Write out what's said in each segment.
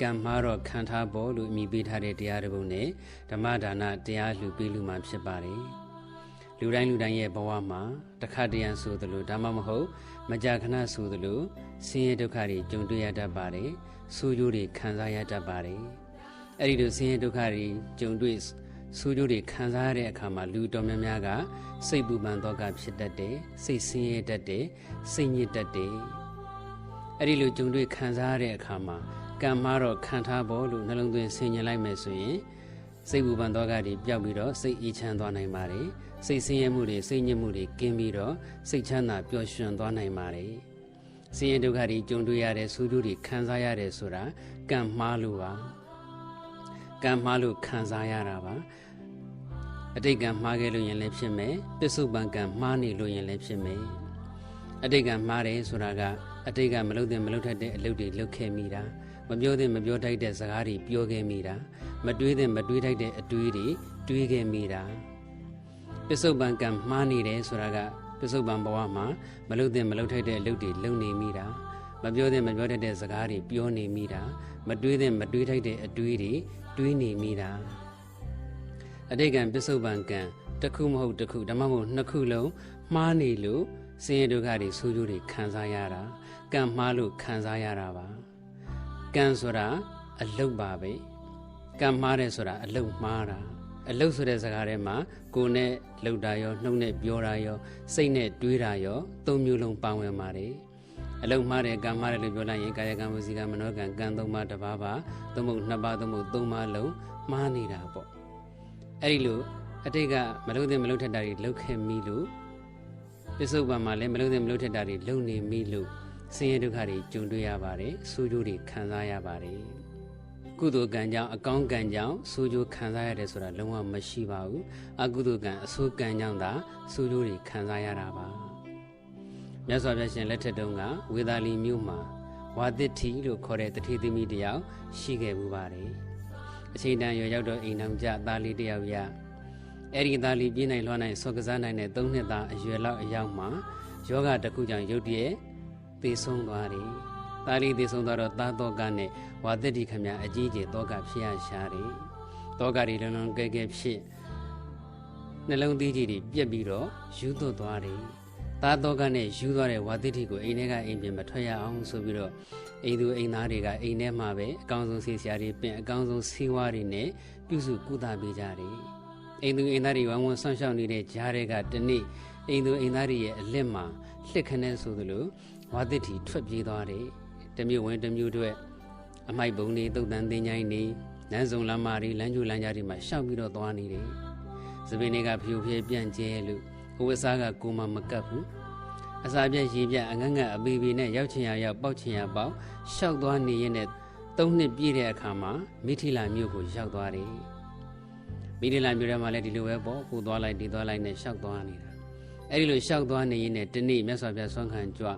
ကံမှားတော့ခံထားဖို့လို့အမိပေးထားတဲ့တရားတစ်ပုဒ်နဲ့ဓမ္မဒါနတရားလှူပေးလူမှဖြစ်ပါတယ်လူတိုင်းလူတိုင်းရဲ့ဘဝမှာတခါတရံဆိုသလိုဒါမှမဟုတ် မကြာခဏဆိုသလိုဆင်းရဲဒုက္ခတွေကြုံတွေ့ရတတ်ပါတယ်ဆူးကြိုးတွေခံစားရတတ်ပါတယ်အဲ့ဒီလိုဆင်းရဲဒုက္ခတွေကြုံတွေ့ဆူးကြိုးတွေခံစားရတဲ့အခါမှာလူတော်များများကစိတ်ပူပန်တော့ကဖြစ်တတ်တယ်စိတ်ဆင်းရဲတတ်တယ်စိတ်ညစ်တတ်တယ်အဲ့ဒီလိုကြုံတွေ့ခံစားရတဲ့အခါမှာ ကံမှားတော့ခံထားဖို့လို့နှလုံးသွင်းဆင်ញင်လိုက်မယ်ဆိုရင်စိတ်ပူပန်တော့ကတွေပျောက်ပြီးတော့စိတ်အေးချမ်းသွားနိုင်ပါတယ်စိတ်ဆင်းရဲမှုတွေစိတ်ညစ်မှုတွေကင်းပြီးတော့စိတ်ချမ်းသာပျော်ရွှင်သွားနိုင်ပါတယ်ဆင်းရဲဒုက္ခတွေကြုံတွေ့ရတဲ့ဆူးကျူးတွေခံစားရတယ်ဆိုတာကံမှားလို့ပါကံမှားလို့ခံစားရတာပါအတိတ်ကံမှားခဲ့လို့ရင်လည်းဖြစ်မယ်ပစ္စုပန်ကံမှားနေလို့ရင်လည်းဖြစ်မယ်အတိတ်ကံမှားတယ်ဆိုတာကအတိတ်ကမလုပ်တဲ့မလုပ်ထက်တဲ့အလုပ်တွေလုပ်ခဲ့မိတာ မပြောတဲ့မပြောထိုက်တဲ့စကားတွေပြောခဲ့မိတာမတွေးတဲ့မတွေးထိုက်တဲ့အတွေးတွေတွေးခဲ့မိတာပစ္စုပန်ကံမှားနေတယ်ဆိုတာကပစ္စုပန်ဘဝမှာမလုပ်တဲ့မလုပ်ထိုက်တဲ့အလုပ်တွေလုပ်နေမိတာမပြောတဲ့မပြောထိုက်တဲ့စကားတွေပြောနေမိတာမတွေးတဲ့မတွေးထိုက်တဲ့အတွေးတွေတွေးနေမိတာအတိတ်ကံပစ္စုပန်ကံတစ်ခုမဟုတ်တစ်ခုဓမ္မမဟုတ်နှစ်ခုလုံးမှားနေလို့ဆင်းရဲဒုက္ခတွေဆိုးကျိုးတွေခံစားရတာကံမှားလို့ခံစားရတာပါ ကံဆိုတာအလုတ်ပါပဲကံမှားတယ်ဆိုတာအလုတ်မှားတာအလုတ်ဆိုတဲ့စကားထဲမှာကိုယ်နဲ့လှုပ်တာရောနှုတ်နဲ့ပြောတာရောစိတ်နဲ့တွေးတာရောသုံးမျိုးလုံးပါဝင်ပါတယ်အလုံးမှားတယ်ကံမှားတယ်လို့ပြောလိုက်ရင်ကာယကံဝစီကံမနောကံကံသုံးပါးတစ်ပါးပါသုံးဖို့နှစ်ပါးသုံးဖို့သုံးပါးလုံးမှားနေတာပေါ့အဲ့ဒီလိုအတိတ်ကမလုံးတဲ့မလုံးထက်တာတွေလှုပ်ခဲ့မိလို့ပစ္စုပန်မှာလည်းမလုံးတဲ့မလုံးထက်တာတွေလုံနေမိလို့ ဆင်းရဲဒုက္ခတွေကြုံတွေ့ရပါတယ်ဆိုးကျိုးတွေခံစားရပါတယ်ကုသိုလ်ကံကြောင့်အကောင်းကံကြောင့်ဆိုးကျိုးခံစားရတယ်ဆိုတာလုံးဝမရှိပါဘူးအကုသိုလ်ကံအဆိုးကံကြောင့်သာဆိုးကျိုးတွေခံစားရတာပါမြတ်စွာဘုရားရှင်လက်ထက်တုန်းကဝေသာလီမြို့မှာဝါသစ်ထီလို့ခေါ်တဲ့တထေသမီးတယောက်ရှိခဲ့မှုပါတယ်အချိန်တန်ရွယ်ရောက်တော့အိမ်တော်ကြသားလေးတယောက်ရအဲ့ဒီသားလေးပြင်းနိုင်လွှမ်းနိုင်ဆော့ကစားနိုင်တဲ့၃နှစ်သားအရွယ်လောက်အရောက်မှာယောဂတစ်ခုကြောင့်ရုတ်တရက် သေဆုံးသွားတယ်။သားလေးသေဆုံးသွားတော့သားတော့ကနဲ့ဝါသတိခမအကြီးကျယ်တော့ကဖြစ်ရရှာတယ်။တော့ကတွေလုံးလုံးကဲကဲဖြစ်နှလုံးသီးကြီးတွေပြက်ပြီးတော့ယူသွတ်သွားတယ်။သားတော့ကနဲ့ယူသွားတဲ့ဝါသတိကိုအိမ်ထဲကအိမ်ပြင်မထွက်ရအောင်ဆိုပြီးတော့အိမ်သူအိမ်သားတွေကအိမ်ထဲမှာပဲအကောင်းဆုံးဆေးဆရာတွေပြင်အကောင်းဆုံးဆေးဝါးတွေနဲ့ပြုစုကုသပေးကြတယ်။အိမ်သူအိမ်သားတွေဝမ်းဝမ်းဆောင်းရှောက်နေတဲ့ကြားတွေကတနေ့အိမ်သူအိမ်သားတွေရဲ့အလစ်မှာလှစ်ခနဲဆိုသလို ဝါသစ်ထီထွက်ပြေးသွားတယ်တမျိုးဝင်တမျိုးတွေအမိုက်ဘုံတွေတုတ်တန်သိငိုင်းနေလမ်းစုံလမ်းမတွေလမ်းကျူလမ်းကြားတွေမှာရှောက်ပြီးတော့သွားနေတယ်သပင်းတွေကဖြူဖြဲပြန့်ကျဲလို့ဟိုဝစားကကိုမမကပ်ဘူးအစာပြက်ရေပြက်အငတ်ငတ်အပေပေနဲ့ရောက်ချင်ရရောက်ပေါက်ချင်ရပေါက်ရှောက်သွားနေရင်နဲ့သုံးနှစ်ပြည့်တဲ့အခါမှာမိထီလာမြို့ကိုရောက်သွားတယ်မိထီလာမြို့ထဲမှာလည်းဒီလိုပဲပေါ့ကိုသွားလိုက်ဒီသွားလိုက်နဲ့ရှောက်သွားနေတာအဲ့ဒီလိုရှောက်သွားနေရင်နဲ့တနေ့မြတ်စွာဘုရားဆွမ်းခံကြွ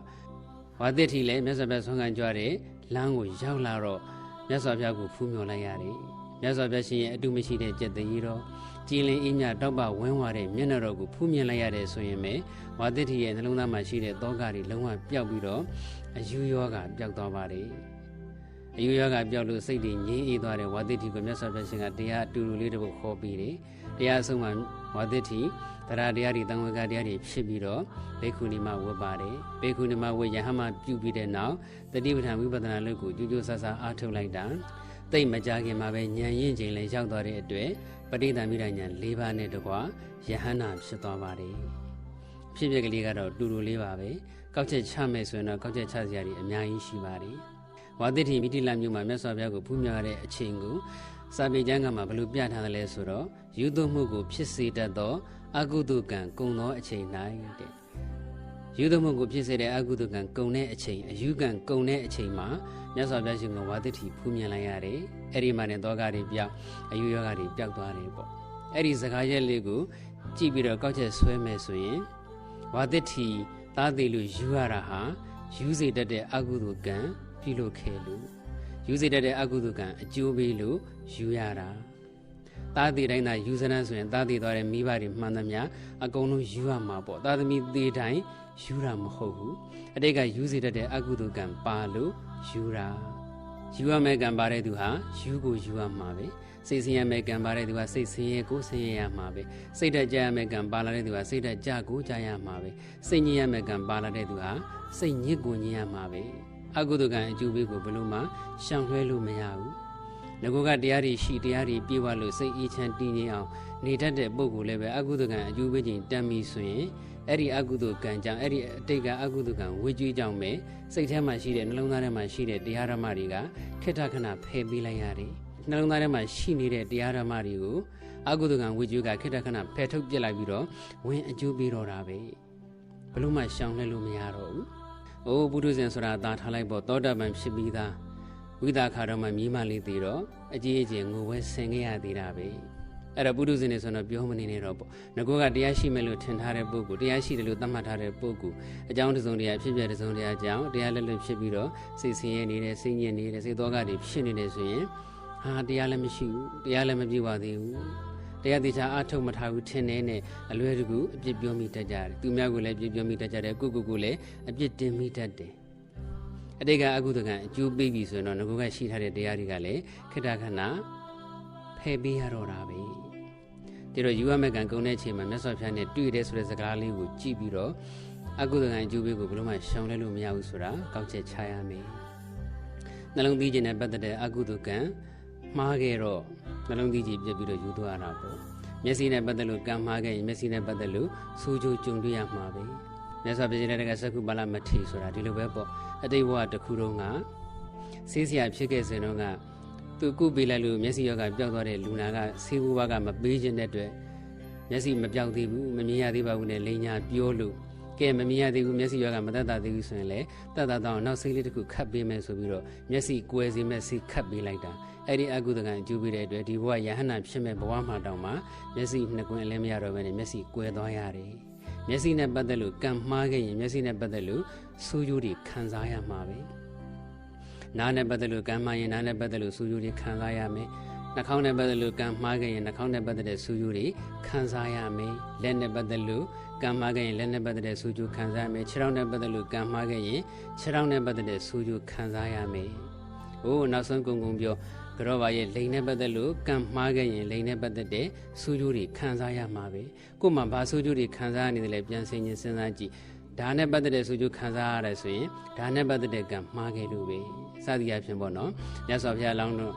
ဝါသစ်ထီလည်းမြတ်စွာဘုရားဆွမ်းခံကြွတဲ့လမ်းကိုရောက်လာတော့မြတ်စွာဘုရားကိုဖူးမြော်လိုက်ရတယ်မြတ်စွာဘုရားရှင်ရဲ့အတုမရှိတဲ့ကြက်တည်းတော်ကြည်လင်အင်းမြတောက်ပဝင်းဝါတဲ့မျက်နှာတော်ကိုဖူးမြင်လိုက်ရတယ်ဆိုရင်ပဲဝါသစ်ထီရဲ့နှလုံးသားမှာရှိတဲ့တောကတွေလုံးဝပျောက်ပြီးတော့အယူယောဂပျောက်သွားပါတယ်အယူယောဂပျောက်လို့စိတ်တွေငြိမ်းအေးသွားတဲ့ဝါသစ်ထီကိုမြတ်စွာဘုရားရှင်ကတရားအတူတူလေးတစ်ပုဒ်ခေါ်ပြီးတယ်တရားအဆုံးမှာ ဝါသစ်ထီတရားတရားတွေတန်ဝေကတရားတွေဖြစ်ပြီးတော့ဘေခုနီမဝတ်ပါတယ်ဘေခုနီမဝတ်ယဟမပြုပြီးတဲ့နောက်တတိပဋ္ဌာန်ဝိပဿနာလုပ်ကိုကြိုးကြိုးဆဆအားထုတ်လိုက်တာတိတ်မကြခင်မှာပဲဉာဏ်ရင့်ချိန်လည်းရောက်သွားတဲ့အတွက်ပဋိသင်္မိဒဉာဏ်၄ပါးနဲ့တကွယဟန္တာဖြစ်သွားပါတယ်ဖြစ်ဖြစ်ကလေးကတော့တူတူလေးပါပဲကောက်ချက်ချမယ်ဆိုရင်တော့ကောက်ချက်ချစရာတွေအများကြီးရှိပါတယ်ဝါသစ်တိမိတိလမြို့မှာမြတ်စွာဘုရားကိုဖူးမြော်တဲ့အချိန်ကို စာပေကျမ်းကမှာဘလို့ပြထားတယ်လဲဆိုတော့ယူသွမှုကိုဖြစ်စေတတ်သောအကုသကံကုံသောအချိန်၌တဲ့ယူသွမှုကိုဖြစ်စေတဲ့အကုသကံကုံတဲ့အချိန်အယူကံကုံတဲ့အချိန်မှာမြတ်စွာဘုရားရှင်ကဝါသတိဖူးမြင်လိုက်ရတယ်အဲ့ဒီမှာနဲ့တောကတွေပြောက်အယူယောဂတွေပြောက်သွားတယ်ပေါ့အဲ့ဒီစကားရက်လေးကိုကြည့်ပြီးတော့ကောက်ချက်ဆွဲမယ်ဆိုရင်ဝါသတိသားသေးလို့ယူရတာဟာယူစေတတ်တဲ့အကုသကံပြုလုပ်ခဲ့လို့ ယူစေတတ်တဲ့အကုသကံအကျိုးပေးလို့ယူရတာသားသေးတိုင်းသာယူစနန်းဆိုရင်သားသေးသွားတဲ့မိဘတွေမှန်သမျှအကုန်လုံးယူရမှာပေါ့သားသမီးသေးတိုင်းယူတာမဟုတ်ဘူးအတိတ်ကယူစေတတ်တဲ့အကုသိုလ်ကံပါလို့ယူတာယူရမယ့်ကံပါတဲ့သူဟာယူကိုယူရမှာပဲစိတ်ဆင်းရဲမယ့်ကံပါတဲ့သူဟာစိတ်ဆင်းရဲကိုဆင်းရဲရမှာပဲစိတ်ဓာတ်ကြရမယ့်ကံပါလာတဲ့သူဟာစိတ်ဓာတ်ကြကိုကြရမှာပဲစိတ်ညစ်ရမယ့်ကံပါလာတဲ့သူဟာစိတ်ညစ်ကိုညစ်ရမှာပဲ အကုသိုလ်ကံအကျိုးပေးကိုဘယ်လို့မှရှောင်လွှဲလို့မရဘူးငကိုကတရားတွေရှိတရားတွေပြေဝလို့စိတ်အေးချမ်းတည်ငြိမ်အောင်နေတတ်တဲ့ပုဂ္ဂိုလ်လည်းပဲအကုသိုလ်ကံအကျိုးပေးခြင်းတမ်းပြီဆိုရင်အဲ့ဒီအကုသိုလ်ကံကြောင့်အဲ့ဒီအတိတ်ကအကုသိုလ်ကံဝေကြွေးကြောင့်ပဲစိတ်ထဲမှာရှိတဲ့နှလုံးသားထဲမှာရှိတဲ့တရားဓမ္မတွေကခိတ္တခဏဖယ်ပေးလိုက်ရတယ်နှလုံးသားထဲမှာရှိနေတဲ့တရားဓမ္မတွေကိုအကုသိုလ်ကံဝေကြွေးကခိတ္တခဏဖယ်ထုတ်ပြစ်လိုက်ပြီးတော့ဝင်အကျိုးပေးတော့တာပဲဘလို့မှရှောင်လှဲလို့မရတော့ဘူး။ အိုးပုထုဇဉ်ဆိုတာသာထားလိုက်ပေါ့သောတာပန်ဖြစ်ပြီးသားဝိသခါတော့မှမြည်မလေးသေးတော့အကြီးအကျယ်ငိုဝဲဆင်ခဲ့ရသေးတာပဲ။အဲ့တော့ပုထုဇဉ်တွေဆိုတော့ပြောမနေနဲ့တော့ပေါ့ငကောကတရားရှိမယ်လို့ထင်ထားတဲ့ပုဂ္ဂိုလ်တရားရှိတယ်လို့သတ်မှတ်ထားတဲ့ပုဂ္ဂိုလ်အကြောင်းတစုံတရာဖြစ်ပြတစုံတရာကြောင့်တရားလက်လွတ်ဖြစ်ပြီးတော့စိတ်ဆင်းရဲနေတယ်စိတ်ညစ်နေတယ်စိတ်သောကတွေဖြစ်နေတယ်ဆိုရင်ဟာတရားလည်းမရှိဘူးတရားလည်းမပြည့်ပါသေးဘူး တရားတိချာအထုတ်မထားဘူးထင်နေနဲ့အလွယ်တကူအပြစ်ပြောမိတတ်ကြတယ်သူများကိုလည်းအပြစ်ပြောမိတတ်ကြတယ်ကိုကိုကိုလည်းအပြစ်တင်မိတတ်တယ်အတိတ်ကအကုသကံအကျိုးပေးပြီဆိုရင်တော့ငကောကရှိထားတဲ့တရားတွေကလည်းခိတ္တခဏဖယ်ပေးရတော့တာပဲဒီတော့ယူရမဲ့ကံကုံတဲ့ချိန်မှာမြတ်စွာဘုရားနဲ့တွေ့တဲ့ဆိုတဲ့စကားလေးကိုကြည့်ပြီးတော့အကုသကံအကျိုးပေးကိုဘယ်လိုမှရှောင်လဲလို့မရဘူးဆိုတာကောက်ချက်ချရမယ်နှလုံးသီးခြင်းနဲ့ပတ်သက်တဲ့အကုသကံမှားခဲ့တော့ နှလုံးသီးကြီးပြစ်ပြီးတော့ယူသွားတာပေါ့မျက်စိနဲ့ပတ်သက်လို့ကံမှားခဲ့ရင်မျက်စိနဲ့ပတ်သက်လို့စူးကြိုးကြုံတွေ့ရမှာပဲမြတ်စွာဘုရားရဲ့ကစကုပါလမထေဆိုတာဒီလိုပဲပေါ့အတိတ်ဘဝတစ်ခုလုံးကဆေးစရာဖြစ်ခဲ့စဉ်တော့ကသူကုပေးလိုက်လို့မျက်စိရောဂါပျောက်သွားတဲ့လူနာကဆေးဘူးဘကမပေးခြင်းတဲ့အတွက်မျက်စိမပျောက်သေးဘူးမမြင်ရသေးပါဘူးနဲ့လိန်ညာပြောလို့ ကဲမမြင်ရသေးဘူးမျက်စိရောဂါမသက်သာသေးဘူးဆိုရင်လည်းတတ်တာတော့နောက်ဆေးလေးတစ်ခုခတ်ပေးမယ်ဆိုပြီးတော့မျက်စိကွယ်စေမဲ့ဆေးခတ်ပေးလိုက်တာအဲ့ဒီအကုသကံအကျိုးပေးတဲ့အတွက်ဒီဘဝယဟန္တာဖြစ်မဲ့ဘဝမှာတောင်မှမျက်စိနှစ်ကွင်းအလည်းမရတော့ဘဲနဲ့မျက်စိကွယ်သွားရတယ်မျက်စိနဲ့ပတ်သက်လို့ကံမှားခဲ့ရင်မျက်စိနဲ့ပတ်သက်လို့ဆိုးကျိုးတွေခံစားရမှာပဲနားနဲ့ပတ်သက်လို့ကံမှားရင်နားနဲ့ပတ်သက်လို့ဆိုးကျိုးတွေခံစားရမယ်နှာခေါင်းနဲ့ပတ်သက်လို့ကံမှားခဲ့ရင်နှာခေါင်းနဲ့ပတ်သက်တဲ့ဆိုးကျိုးတွေခံစားရမယ်လက်နဲ့ပတ်သက်လို့ ကံမှားခဲ့ရင်လက်နဲ့ပတ်သက်တဲ့ဆိုးကျိုးခံစားရမယ်ခြေထောက်နဲ့ပတ်သက်လို့ကံမှားခဲ့ရင်ခြေထောက်နဲ့ပတ်သက်တဲ့ဆိုးကျိုးခံစားရမယ်။အိုးနောက်ဆုံးကုံကုံပြောကြောပါရဲ့လိန်နဲ့ပတ်သက်လို့ကံမှားခဲ့ရင်လိန်နဲ့ပတ်သက်တဲ့ဆိုးကျိုးတွေခံစားရမှာပဲ။ကို့မှာဘာဆိုးကျိုးတွေခံစားရနေတယ်လဲပြန်ဆင်ခြင်စဉ်းစားကြည့်။ဒါနဲ့ပတ်သက်တဲ့ဆိုးကျိုးခံစားရတယ်ဆိုရင်ဒါနဲ့ပတ်သက်တဲ့ကံမှားခဲ့လို့ပဲ။စသည်အဖြစ်ပေါ့နော်။မြတ်စွာဘုရားလောင်းတော့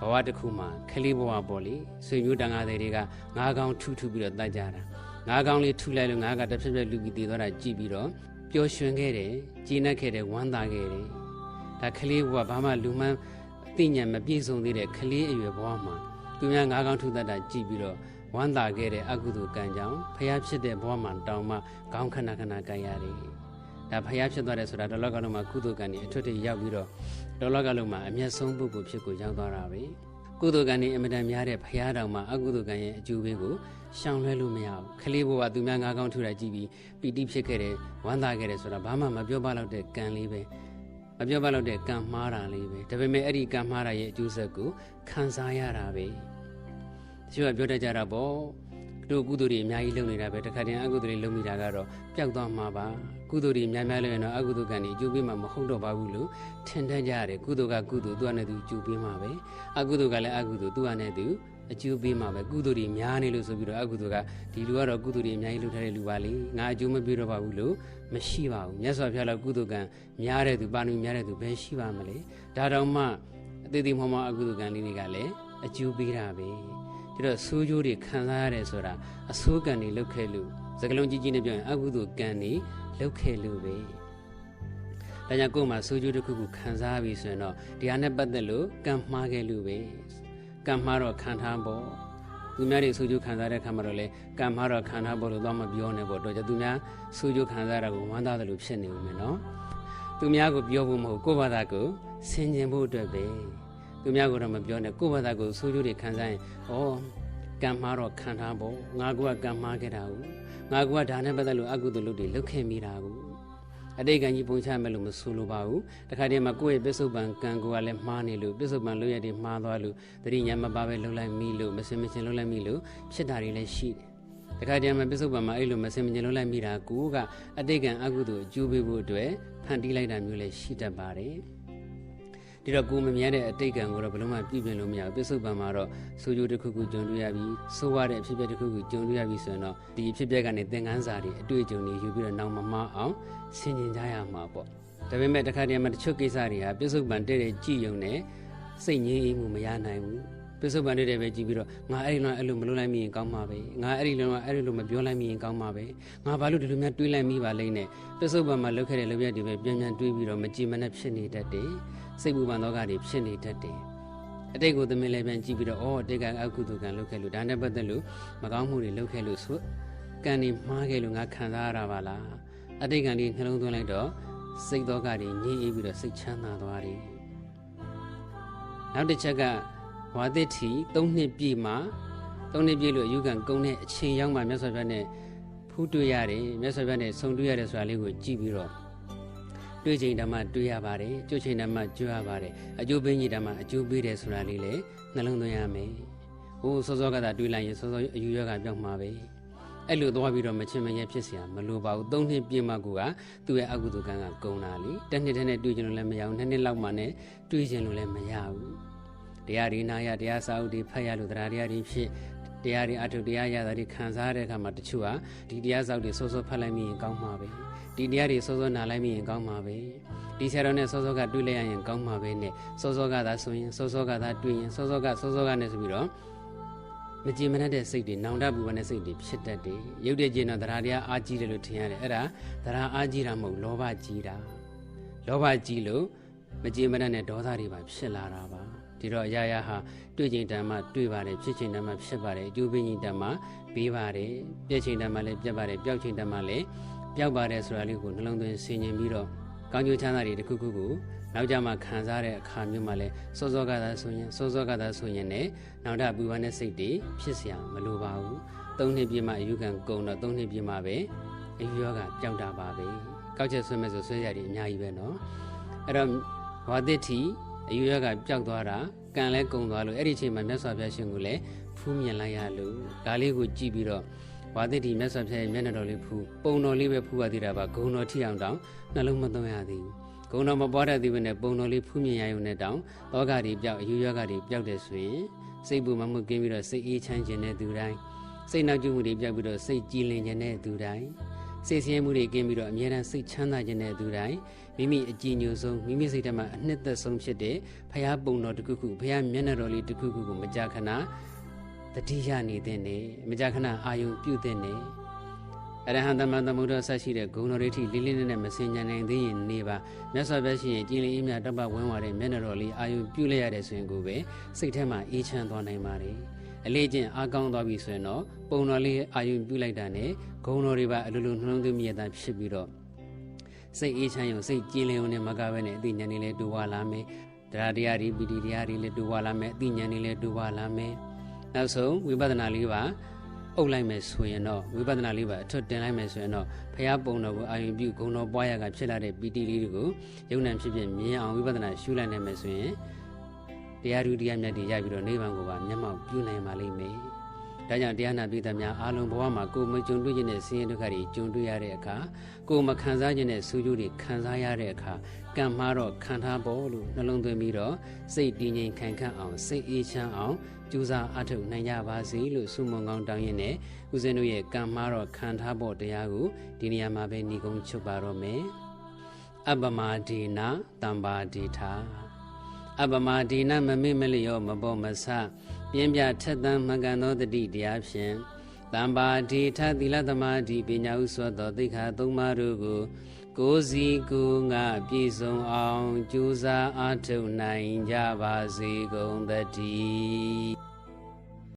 ဘဝတစ်ခုမှာခလေးဘဝပေါ့လေဆွေမျိုးတန်ဃာတွေကငါးကောင်ထူးထူးပြီးတော့တတ်ကြတာ ငါးကောင်လေးထူလိုက်လို့ငါးကတစ်ဖြက်ဖြက်လူပြီးတည်သွားတာကြည့်ပြီးတော့ပျော်ရွှင်ခဲ့တယ်ကြည်နပ်ခဲ့တယ်ဝမ်းသာခဲ့တယ်ဒါခလေးဘဝဘာမှလူမှန်းအသိဉာဏ်မပြည့်စုံသေးတဲ့ခလေးအရွယ်ဘဝမှာသူများငါးကောင်ထူတတ်တာကြည့်ပြီးတော့ဝမ်းသာခဲ့တဲ့အကုသိုလ်ကံကြောင့်ဖျားဖြစ်တဲ့ဘဝမှာတောင်မှခေါင်းခဏခဏကံရတယ်ဒါဖျားဖြစ်သွားတယ်ဆိုတာဒေါလောကလုံးမှာကုသိုလ်ကံတွေအထွတ်ထိပ်ရောက်ပြီးတော့ဒေါလောကလုံးမှာအမျက်ဆုံးပုဂ္ဂိုလ်ဖြစ်ကိုရောက်သွားတာပဲ ကုသိုလ်ကံนี่အမတန်များတဲ့ဘုရားတော်မှာအကုသိုလ်ကံရဲ့အကျိုးပေးကိုရှောင်လွှဲလို့မရဘူးခလေးဘဝသူများငါးကောင်းထူတာကြည့်ပြီးပီတိဖြစ်ခဲ့တယ်ဝမ်းသာခဲ့တယ်ဆိုတာဘာမှမပြောပါတော့တဲ့ကံလေးပဲမပြောပါတော့တဲ့ကံမှားတာလေးပဲဒါပေမဲ့အဲ့ဒီကံမှားတာရဲ့အကျိုးဆက်ကိုခံစားရတာပဲတချို့ကပြောတတ်ကြတာပေါ့ တို့ကုသိုလ်တွေအများကြီးလုပ်နေတာပဲတခါတည်းအကုသိုလ်တွေလုပ်မိတာကတော့ပျောက်သွားမှာပါကုသိုလ်တွေများများလုပ်ရင်တော့အကုသိုလ်ကံတွေအကျိုးပေးမှာမဟုတ်တော့ပါဘူးလို့ထင်တတ်ကြရတယ်ကုသိုလ်ကကုသိုလ်သူကနဲ့သူအကျိုးပေးမှာပဲအကုသိုလ်ကလည်းအကုသိုလ်သူကနဲ့သူအကျိုးပေးမှာပဲကုသိုလ်တွေများနေလို့ဆိုပြီးတော့အကုသိုလ်ကဒီလူကတော့ကုသိုလ်တွေအများကြီးလုပ်ထားတဲ့လူပါလေငါအကျိုးမပေးတော့ပါဘူးလို့မရှိပါဘူးမြတ်စွာဘုရားလည်းကုသိုလ်ကံများတဲ့သူပါဏိများတဲ့သူဘယ်ရှိပါမလဲဒါတောင်မှအသေးသေးမှမအကုသိုလ်ကံလေးတွေကလည်းအကျိုးပေးတာပဲ ဒီတော့ဆိုးကျိုးတွေခံစားရတယ်ဆိုတာအဆိုးကံတွေလုပ်ခဲ့လို့စကလုံးကြီးကြီးနဲ့ပြောရင်အကုသိုလ်ကံတွေလုပ်ခဲ့လို့ပဲဒါကြောင့်ကိုယ်မှာဆိုးကျိုးတစ်ခုခုခံစားပြီဆိုရင်တော့တရားနဲ့ပတ်သက်လို့ကံမှားခဲ့လို့ပဲကံမှားတော့ခံထားဖို့သူများတွေဆိုးကျိုးခံစားတဲ့ခါမှာတော့လေကံမှားတော့ခံထားဖို့လို့တော့မပြောနဲ့ပေါ့တော့ကြသူများဆိုးကျိုးခံစားတာကိုဝမ်းသာတယ်လို့ဖြစ်နေဦးမယ်နော်သူများကိုပြောဖို့မဟုတ်ကိုယ့်ဘာသာကိုဆင်ခြင်ဖို့အတွက်ပဲ သူများကတော့မပြောနဲ့ကိုယ့်ဘာသာကိုဆိုးကျိုးတွေခံစားရင်ဩကံမှားတော့ခံထားဖို့ငါကကံမှားခဲ့တာကိုငါကဒါနဲ့ပတ်သက်လို့အကုသိုလ်လုပ်တွေလုပ်ခဲ့မိတာကိုအတိတ်ကံကြီးပုံချမယ်လို့မဆိုလိုပါဘူးတခါတည်းမှာကိုယ့်ရဲ့ပစ္စုပန်ကံကိုကလည်းမှားနေလို့ပစ္စုပန်လုပ်ရတဲ့မှားသွားလို့တတိညာမပါပဲလုပ်လိုက်မိလို့မစင်မချင်းလုပ်လိုက်မိလို့ဖြစ်တာတွေလည်းရှိတယ်တခါတည်းမှာပစ္စုပန်မှာအဲ့လိုမစင်မချင်းလုပ်လိုက်မိတာကိုကအတိတ်ကံအကုသိုလ်အကျိုးပေးဖို့အတွက်ဖန်တီးလိုက်တာမျိုးလည်းရှိတတ်ပါတယ် ဒီတော့ကိုမမြဲတဲ့အတိတ်ကံကိုတော့ဘယ်လုံးမှပြည့်ပြင်လို့မရဘူးပြစ္ဆုတ်ပံမှာတော့ဆိုကြတစ်ခုခုကြုံတွေ့ရပြီးဆိုးရတဲ့အဖြစ်အပျက်တစ်ခုခုကြုံတွေ့ရပြီးဆိုရင်တော့ဒီအဖြစ်အပျက်ကနေသင်ခန်းစာတွေအတွေ့အကြုံတွေယူပြီးတော့နောက်မမအောင်ဆင်ခြင်ကြရမှာပေါ့ဒါပေမဲ့တစ်ခါတည်းမှာတချို့ကိစ္စတွေဟာပြစ္ဆုတ်ပံတဲ့တဲ့ကြည်ယုံနဲ့စိတ်ငြိမ်းအေးမှုမရနိုင်ဘူးပြစ္ဆုတ်ပံတဲ့တဲ့ပဲကြည့်ပြီးတော့ငါအဲ့ဒီတော့အဲ့လိုမလုပ်လိုက်မိရင်ကောင်းမှာပဲငါအဲ့ဒီလုံးကအဲ့ဒီလိုမပြောလိုက်မိရင်ကောင်းမှာပဲငါဘာလို့ဒီလိုများတွေးလိုက်မိပါလိမ့်နဲ့ပြစ္ဆုတ်ပံမှာလုပ်ခဲ့တဲ့လုပ်ရက်တွေပဲပြန်ပြန်တွေးပြီးတော့မကြည်မနဲ့ဖြစ်နေတတ်တယ် စိတ်ပူပန်သောကတွေဖြစ်နေတတ်တယ်အတိတ်ကိုသမင်လည်းပြန်ကြည့်ပြီးတော့အော်အတိတ်ကအကုသိုလ်ကံလုပ်ခဲ့လို့ဒါနဲ့ပတ်သက်လို့မကောင်းမှုတွေလုပ်ခဲ့လို့ဆိုကံတွေမှားခဲ့လို့ငါခံစားရတာပါလားအတိတ်ကံတွေနှလုံးသွင်းလိုက်တော့စိတ်သောကတွေညှိအေးပြီးတော့စိတ်ချမ်းသာသွားတယ်နောက်တစ်ချက်ကဝါသစ်ထီ၃နှစ်ပြည့်မှ၃နှစ်ပြည့်လို့အယူကံကုန်းတဲ့အချိန်ရောက်မှမြတ်စွာဘုရားနဲ့ဖူးတွေ့ရတယ်မြတ်စွာဘုရားနဲ့ဆုံတွေ့ရတယ်ဆိုတာလေးကိုကြည့်ပြီးတော့ တွေ့ချိန်ဓမ္မတွေ့ရပါတယ်ကြွချိန်ဓမ္မကြွရပါတယ်အကျိုးပေးကြီးဓမ္မအကျိုးပေးတယ်ဆိုတာလေးလည်းနှလုံးသွင်းရမယ်ဟိုစောစောကသာတွေးလိုက်ရင်စောစောအယူရောဂါပြောက်မှာပဲအဲ့လိုသွားပြီးတော့မချင်မရဲဖြစ်เสียမလိုပါဘူးသုံးနှစ်ပြည့်မှကူကသူ့ရဲ့အကုသိုလ်ကံကကုံလာလीတစ်နှစ်တည်းနဲ့တွေ့ချင်လို့လည်းမရဘူးနှစ်နှစ်လောက်မှနဲ့တွေ့ချင်လို့လည်းမရဘူးတရားဒီနာရတရားစာအုပ်တွေဖတ်ရလို့တရားတရားတွေဖြစ်တရားတွေအထုတရားရတာတွေခံစားရတဲ့အခါမှာတချို့ဟာဒီတရားစာအုပ်တွေစောစောဖတ်လိုက်မိရင်ကောင်းမှာပဲ ဒီတရားတွေစောစောနားလိုက်မိရင်ကောင်းမှာပဲဒီဆရာတော်နဲ့စောစောကတွေ့လိုက်ရရင်ကောင်းမှာပဲနဲ့စောစောကသာဆိုရင်စောစောကသာတွေ့ရင်စောစောကစောစောကနဲ့ဆိုပြီးတော့မကြည်မနှက်တဲ့စိတ်တွေနောင်တပူပန်တဲ့စိတ်တွေဖြစ်တတ်တယ်ရုပ်တည်ခြင်းတော့တရားတရားအားကြီးတယ်လို့ထင်ရတယ်အဲ့ဒါတရားအားကြီးတာမဟုတ်လောဘကြီးတာလောဘကြီးလို့မကြည်မနှက်တဲ့ဒေါသတွေပါဖြစ်လာတာပါဒီတော့အရာရာဟာတွေ့ချိန်တမ်းမှတွေ့ပါတယ်ဖြစ်ချိန်တမ်းမှဖြစ်ပါတယ်အကျိုးပေးချိန်တမ်းမှပေးပါတယ်ပြည့်ချိန်တမ်းမှလည်းပြတ်ပါတယ်ပျောက်ချိန်တမ်းမှလည်း ပျောက်ပါတယ်ဆိုတာလေးကိုနှလုံးသွင်းဆင်ခြင်ပြီးတော့ကောင်းကျိုးချမ်းသာတွေတစ်ခုခုကိုနောက်ကြမှာခံစားတဲ့အခါမျိုးမှာလဲစောစောကသာဆိုရင်စောစောကသာဆိုရင်လည်းနောက်ထပ်ပူပန်တဲ့စိတ်တွေဖြစ်เสียမလိုပါဘူးသုံးနှစ်ပြည့်မှအယူခံကုန်တော့သုံးနှစ်ပြည့်မှပဲအယူရောဂါပျောက်တာပါပဲကောက်ချက်ဆွဲမဲ့ဆိုဆွဲရတယ်အများကြီးပဲเนาะအဲ့တော့ဝါသစ်တီအယူရောဂါပျောက်သွားတာကံလဲကုန်သွားလို့အဲ့ဒီအချိန်မှာမြတ်စွာဘုရားရှင်ကိုလည်းဖူးမြင်လိုက်ရလို့ဒါလေးကိုကြည့်ပြီးတော့ ဝါသစ်တီမြတ်စွာဘုရားရဲ့မျက်နှာတော်လေးဖူးပုံတော်လေးပဲဖူးရသေးတာပါဂုံတော်ထိအောင်တောင်နှလုံးမသွင်းရသေးဘူးဂုံတော်မပွားတတ်သေးဘဲနဲ့ပုံတော်လေးဖူးမြင်ရရုံနဲ့တောင်တောကတွေပျောက်အယူရောဂါတွေပျောက်တယ်ဆိုရင်စိတ်ပူမမှုကင်းပြီးတော့စိတ်အေးချမ်းခြင်းတဲ့သူတိုင်းစိတ်နောက်ကျမှုတွေပျောက်ပြီးတော့စိတ်ကြည်လင်ခြင်းတဲ့သူတိုင်းစိတ်ဆင်းရဲမှုတွေကင်းပြီးတော့အမြဲတမ်းစိတ်ချမ်းသာခြင်းတဲ့သူတိုင်းမိမိအကြည်ညိုဆုံးမိမိစိတ်ထဲမှာအနှစ်သက်ဆုံးဖြစ်တဲ့ဖရာပုံတော်တစ်ခုခုဖရာမျက်နှာတော်လေးတစ်ခုခုကိုမကြာခဏ တတိယနေတဲ့နေမကြာခဏအာယုံပြုတဲ့နေအရဟံသမန်သမုဒ္ဒဆက်ရှိတဲ့ဂုဏ်တော်တွေထိလေးလေးနက်နက်မစင်ကြံနိုင်သေးရင်နေပါမြတ်စွာဘုရားရှင်ရဲ့ကြည်လင်အေးမြတ်တပတ်ဝန်းဝါတဲ့မျက်နှာတော်လေးအာယုံပြုလိုက်ရတဲ့ဆိုရင်ကိုပဲစိတ်ထဲမှာအေးချမ်းသွားနိုင်ပါတယ်အလေးချင်းအားကောင်းသွားပြီဆိုရင်တော့ပုံတော်လေးအာယုံပြုလိုက်တာနဲ့ဂုဏ်တော်တွေပါအလိုလိုနှလုံးသွင်းမိရတာဖြစ်ပြီးတော့စိတ်အေးချမ်းရုံစိတ်ကြည်လင်ုံနဲ့မကဘဲနဲ့အသိဉာဏ်တွေလည်းတူဝါလာမယ်တရားတရားတွေပီတိတရားတွေလည်းတူဝါလာမယ်အသိဉာဏ်တွေလည်းတူဝါလာမယ် နောက်ဆုံးဝိပဿနာလေးပါအုပ်လိုက်မယ်ဆိုရင်တော့ဝိပဿနာလေးပါအထွတ်တင်လိုက်မယ်ဆိုရင်တော့ဖရာပုံတော်ကိုအာယုံပြုဂုဏ်တော်ပွားရကဖြစ်လာတဲ့ပီတိလေးတွေကိုယုံ nant ဖြစ်ဖြစ်မြင်အောင်ဝိပဿနာရှုလိုက်နိုင်မယ်ဆိုရင်တရားဓုတရားမြတ်တွေရပြီးတော့နိဗ္ဗာန်ကိုပါမျက်မှောက်ပြုနိုင်ပါလိမ့်မယ်။ ဒါကြောင့်တရားနာပိသများအားလုံးဘဝမှာကိုယ်မကြုံတွေ့ခြင်းနဲ့ဆင်းရဲဒုက္ခတွေကြုံတွေ့ရတဲ့အခါကိုယ်မခံစားခြင်းနဲ့ဆူးကျိုးတွေခံစားရတဲ့အခါကံမှားတော့ခံထားဖို့လို့နှလုံးသွင်းပြီးတော့စိတ်တည်ငြိမ်ခံခန့်အောင်စိတ်အေးချမ်းအောင်ကြိုးစားအထောက်နိုင်ကြပါစေလို့ဆုမွန်ကောင်းတောင်းရင်းနဲ့ဦးဇင်းတို့ရဲ့ကံမှားတော့ခံထားဖို့တရားကိုဒီနေရာမှာပဲညီကုန်းချုပ်ပါတော့မယ်အပမဒေနာတမ္ပါဒေထာအပမဒေနာမမေ့မလျော့မပေါ်မဆ ပြင်းပြထက်သန်းမှန်ကန်သောတတိတရားဖြင့်တမ္ပါဒေထသီလသမာဓိပညာဥသောသောသိက္ခာသုံးပါးတို့ကိုကိုယ်စီကိုငါပြည့်စုံအောင်ကြိုးစားအားထုတ်နိုင်ကြပါစေကုန်သတည်း